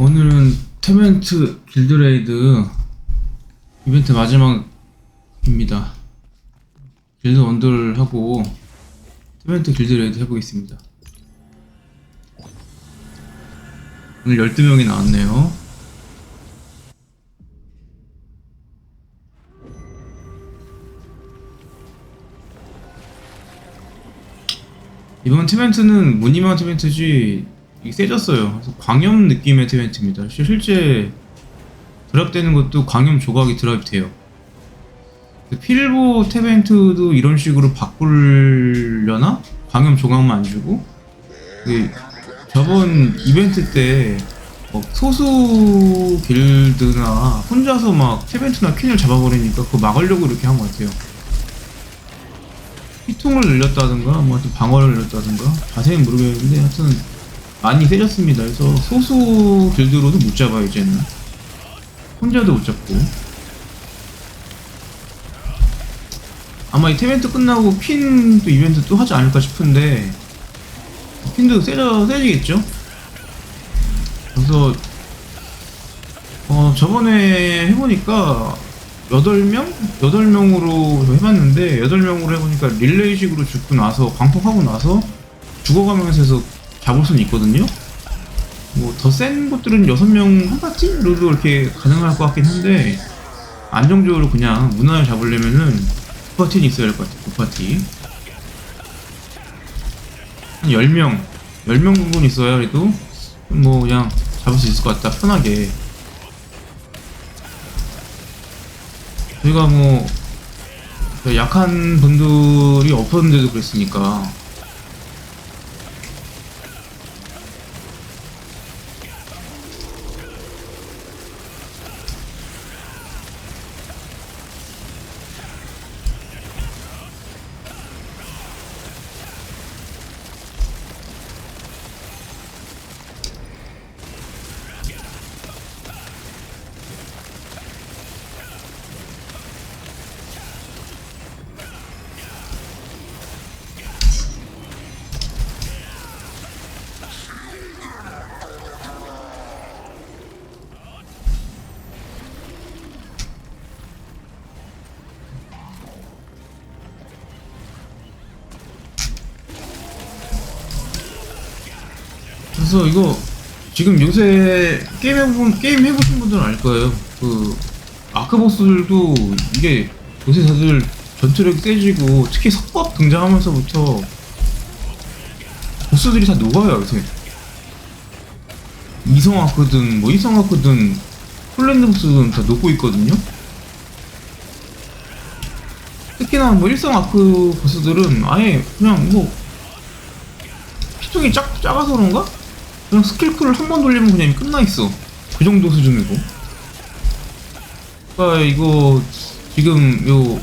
오늘은 테멘트 길드레이드 이벤트 마지막입니다. 길드 원들 하고 테멘트 길드레이드 해보겠습니다. 오늘 12명이 나왔네요. 이번 티멘트는 무늬만 티멘트지 이게 세졌어요. 그래서 광염 느낌의 티멘트입니다. 실- 실제 드랍되는 것도 광염 조각이 드랍이 돼요. 필보 테멘트도 이런 식으로 바꾸려나? 광염 조각만 안 주고? 그 저번 이벤트 때뭐 소수 길드나 혼자서 막 테멘트나 퀸을 잡아버리니까 그거 막으려고 이렇게 한 것 같아요. 피통을 늘렸다든가 뭐 하여튼 방어를 늘렸다든가 자세히는 모르겠는데 하여튼 많이 세졌습니다 그래서 소수 길드로도 못 잡아요 이제는 혼자도 못 잡고 아마 이 테멘트 끝나고 퀸도 이벤트 또 하지 않을까 싶은데 퀸도 세져, 세지겠죠? 그래서 어 저번에 해보니까 8명? 8명으로 해봤는데 8명으로 해보니까 릴레이식으로 죽고 나서 광폭하고 나서 죽어가면서 해서 잡을 수는 있거든요. 뭐 더 센 것들은 6명 한 파티로도 이렇게 가능할 것 같긴 한데 안정적으로 그냥 문화를 잡으려면은 9파티는 있어야 할 것 같아요 9파티 한 10명 10명 정도는 있어야 그래도 뭐 그냥 잡을 수 있을 것 같다 편하게. 저희가 뭐 약한 분들이 없었는데도 그랬으니까 그래서 이거 지금 요새 게임 해본 게임 해보신 분들은 알 거예요. 그 아크 보스들도 이게 요새 다들 전투력이 세지고 특히 석법 등장하면서부터 보스들이 다 녹아요 요새. 이성 아크든 뭐 이성 아크든 폴랜드 보스든 다 녹고 있거든요. 특히나 뭐 일성 아크 보스들은 아예 그냥 뭐 피통이 작, 작아서 그런가? 그냥 스킬풀을 한 번 돌리면 그냥 끝나 있어. 그 정도 수준이고. 그러니까 이거 지금 요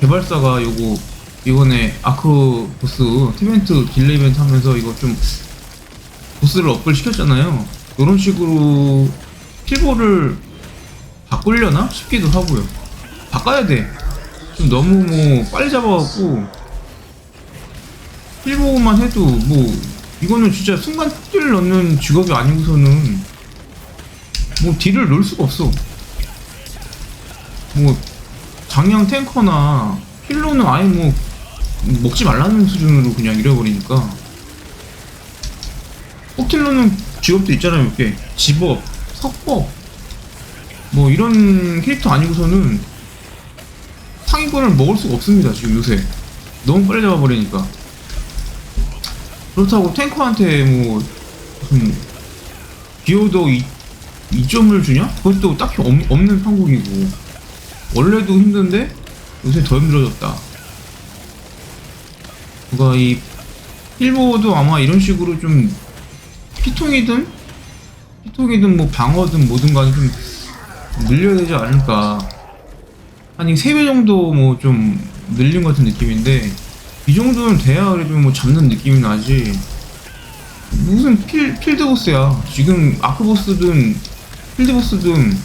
개발사가 요거 이번에 아크 보스 티벤트 딜레 이벤트 하면서 이거 좀 보스를 업글 시켰잖아요. 이런 식으로 필보를 바꾸려나 싶기도 하고요. 바꿔야 돼. 좀 너무 뭐 빨리 잡아갖고 필보만 해도 뭐 이거는 진짜 순간 딜을 넣는 직업이 아니고서는 뭐 딜을 넣을 수가 없어. 뭐 장량 탱커나 힐러는 아예 뭐 먹지 말라는 수준으로 그냥 잃어버리니까 포킬러는 직업도 있잖아요 몇 개. 집업, 석법 뭐 이런 캐릭터 아니고서는 상위권을 먹을 수가 없습니다 지금 요새 너무 빨리 잡아버리니까 그렇다고 탱커한테 뭐 무슨 2, 2점을 주냐? 그것도 딱히 없, 없는 판국이고. 원래도 힘든데 요새 더 힘들어졌다. 그가 이 필보도 아마 이런 식으로 좀 피통이든 피통이든 뭐 방어든 뭐든 간에 좀 늘려야 되지 않을까. 한 3배 정도 뭐 좀 늘린 것 같은 느낌인데 이 정도는 돼야 그래도 뭐 잡는 느낌이 나지. 무슨 필, 필드보스야. 지금 아크보스든 필드보스든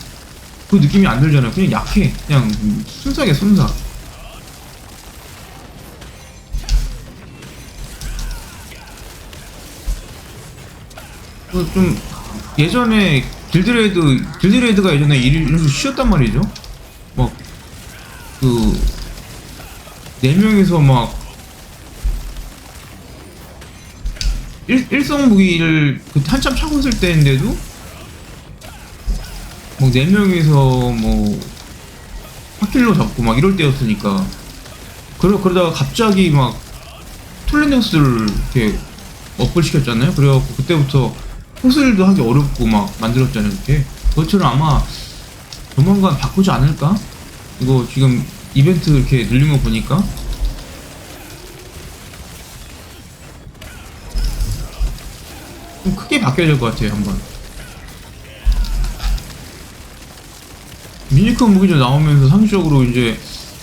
그 느낌이 안 들잖아요. 그냥 약해. 그냥 순삭이야 순삭. 좀 예전에 길드레이드 길드레이드가 예전에 일- 이런 쉬었단 말이죠. 막그네 명이서 막 일, 일성 무기를 그때 한참 차고 있을 때인데도 뭐네 명이서 뭐 파킬로 잡고 막 이럴 때였으니까 그러 그러다가 갑자기 막 톨레네우스를 이렇게 업글 시켰잖아요. 그래갖고 그때부터 호슬도 하기 어렵고 막 만들었잖아요. 이렇게 그것처럼 아마 조만간 바꾸지 않을까? 이거 지금 이벤트 이렇게 늘린 거 보니까 좀 크게 바뀌어야 될 것 같아요 한번. 미니컨 무기 좀 나오면서 상시적으로 이제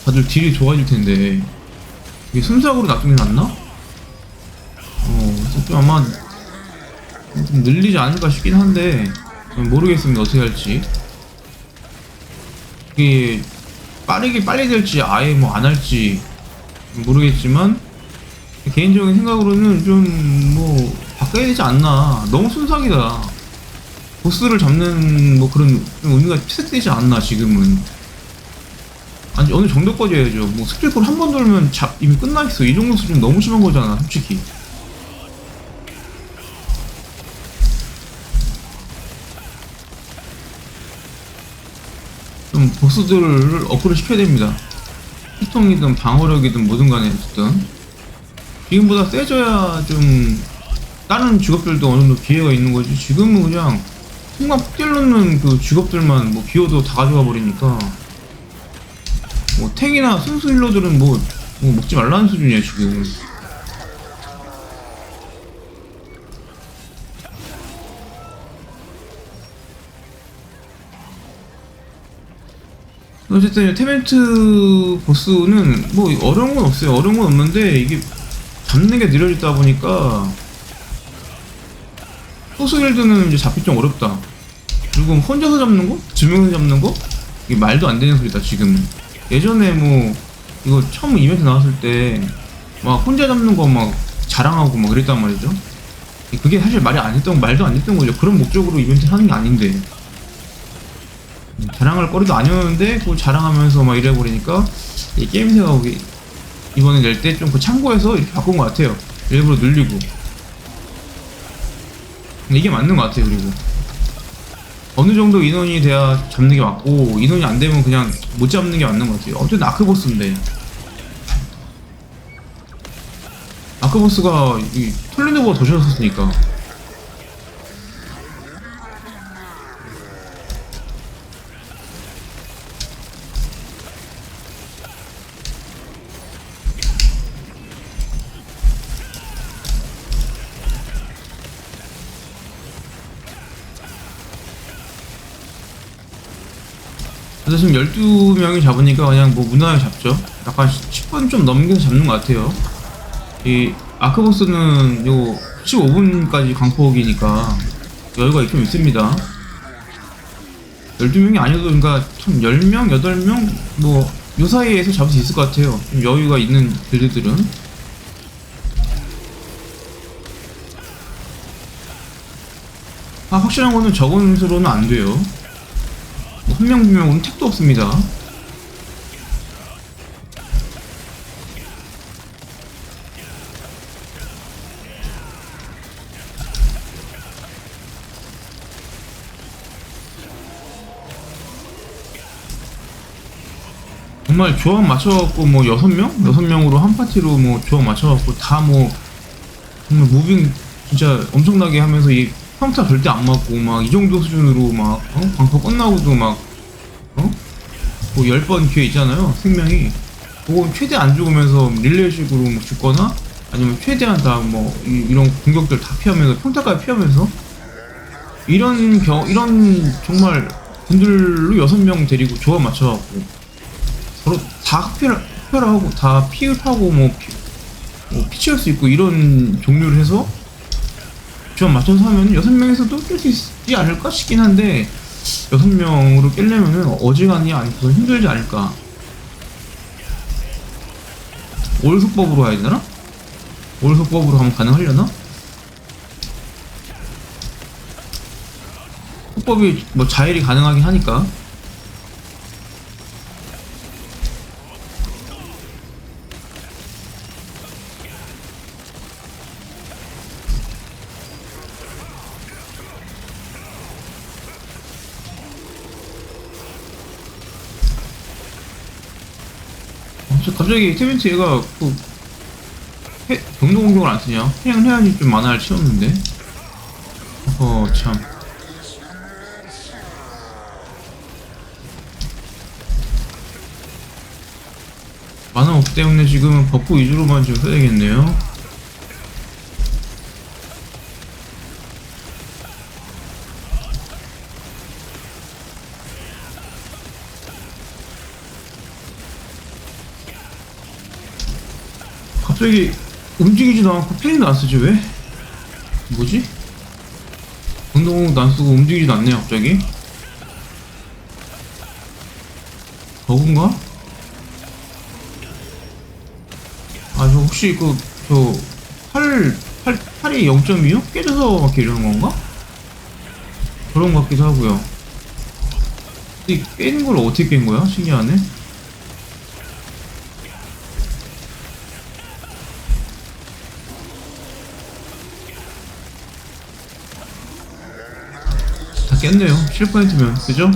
다들 딜이 좋아질 텐데. 이게 순삭으로 놔두는 게 낫나? 어, 좀 아마 좀 늘리지 않을까 싶긴 한데 모르겠습니다 어떻게 할지. 이게 빠르게 빨리 될지 아예 뭐 안 할지 모르겠지만 개인적인 생각으로는 좀뭐 바꿔야 되지 않나. 너무 순삭이다. 보스를 잡는 뭐 그런 좀 의미가 퇴색되지 않나 지금은. 아니 어느 정도까지 해야죠. 뭐 스킬풀 한 번 돌면 잡 이미 끝나 있어. 이 정도 수준 너무 심한 거잖아 솔직히. 좀 보스들을 업그레이드 시켜야 됩니다. 피통이든 방어력이든 뭐든 간에 어쨌든. 지금보다 세져야 좀 다른 직업들도 어느 정도 기회가 있는 거지. 지금은 그냥 순간 폭딜 넣는 그 직업들만 뭐 기어도 다 가져가 버리니까. 뭐 탱이나 순수 힐러들은 뭐, 뭐 먹지 말라는 수준이야 지금. 어쨌든 테멘트 보스는 뭐 어려운 건 없어요. 어려운 건 없는데 이게 잡는 게 느려지다 보니까 소수 길드는 이제 잡기 좀 어렵다. 그리고 혼자서 잡는 거? 두 명이서 잡는 거? 이게 말도 안 되는 소리다 지금은 예전에 뭐 이거 처음 이벤트 나왔을 때 막 혼자 잡는 거 막 자랑하고 막 그랬단 말이죠. 그게 사실 말이 안 했던 말도 안 했던 거죠. 그런 목적으로 이벤트 하는 게 아닌데. 음, 자랑할 거리도 아니었는데 그걸 자랑하면서 막 이래 버리니까 이 게임새가 거기 이번에 낼 때 좀 그 참고해서 이렇게 바꾼 것 같아요. 일부러 늘리고 이게 맞는 것 같아요 그리고. 어느 정도 인원이 돼야 잡는 게 맞고 인원이 안 되면 그냥 못 잡는 게 맞는 것 같아요. 어쨌든 아크보스인데. 아크보스가 이 톨리노보다 더 쉬웠으니까 그래서 지금 12명이 잡으니까 그냥 뭐 무난하게 잡죠. 약간 10분 좀 넘겨서 잡는 것 같아요. 이 아크보스는 요 15분까지 광폭이니까 여유가 있긴 있습니다. 12명이 아니어도 그러니까 참 10명, 8명 뭐 요 사이에서 잡을 수 있을 것 같아요. 좀 여유가 있는 빌드들은. 아, 확실한 거는 적은 수로는 안 돼요. 뭐한 명, 두 명은 택도 없습니다. 정말 조합 맞춰갖고 뭐 여섯 명, 여섯 명으로 한 파티로 뭐 조합 맞춰갖고 다 뭐 정말 무빙 진짜 엄청나게 하면서 이 평타 절대 안 맞고 막 이 정도 수준으로 막 어? 광고 끝나고도 막 어? 뭐 10번 기회 있잖아요 생명이 그거 최대 안 죽으면서 릴레이식으로 뭐 죽거나 아니면 최대한 다 뭐 이런 공격들 다 피하면서 평타까지 피하면서 이런 경 이런 정말 분들로 여섯 명 데리고 조합 맞춰갖고 서로 다 흡혈, 흡혈하고 다 피흡하고 뭐, 피, 뭐 피치할 수 있고 이런 종류를 해서 조합 맞춰서 하면 여섯 명에서도 깰 수 있지 않을까 싶긴 한데 여섯 명으로 깰려면은 어지간히 아니고 힘들지 않을까 올소법으로 해야 되나? 올소법으로 하면 가능하려나? 속법이 뭐 자일이 가능하긴 하니까 저 갑자기 테벤트 얘가 그 해, 경도 공격을 안 쓰냐? 그냥 해야지 좀 만화를 채웠는데 어, 참. 만화 없기 때문에 지금은 버프 위주로만 좀 써야겠네요. 갑자기 움직이지도 않고 페인도 안 쓰지 왜? 뭐지? 운동도 안 쓰고 움직이지도 않네요 갑자기 버그인가? 아 저 혹시 그저 팔, 팔, 팔이 0.2요? 깨져서 막 이러는 건가? 그런 것 같기도 하고요 이 깨는 걸 어떻게 깬 거야? 신기하네 깼네요 7%면 그죠?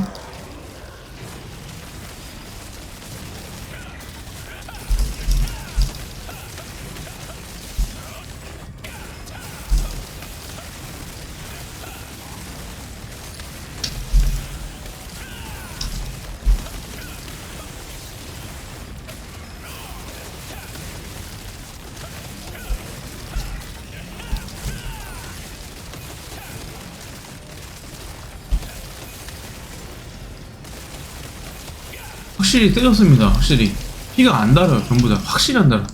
확실히 때렸습니다 확실히. 피가 안 달아요 전부 다. 확실히 안 달아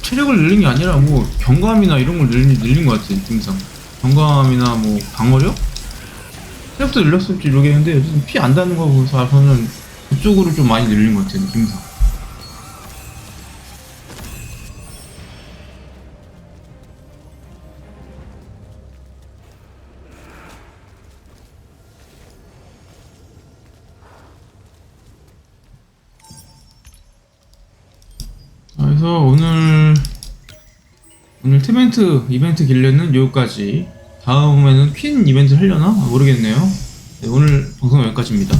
체력을 늘린 게 아니라 뭐 경감이나 이런 걸 늘린, 늘린 것 같아 느낌상. 경감이나 뭐 방어력? 체력도 늘렸을지 모르겠는데 피안 닿는 거 보고서 저는 그쪽으로 좀 많이 늘린 것 같아 느낌상 그래서 오늘 오늘 트멘트 이벤트 길레는 여기까지. 다음에는 퀸 이벤트 하려나? 아, 모르겠네요. 네, 오늘 방송 여기까지입니다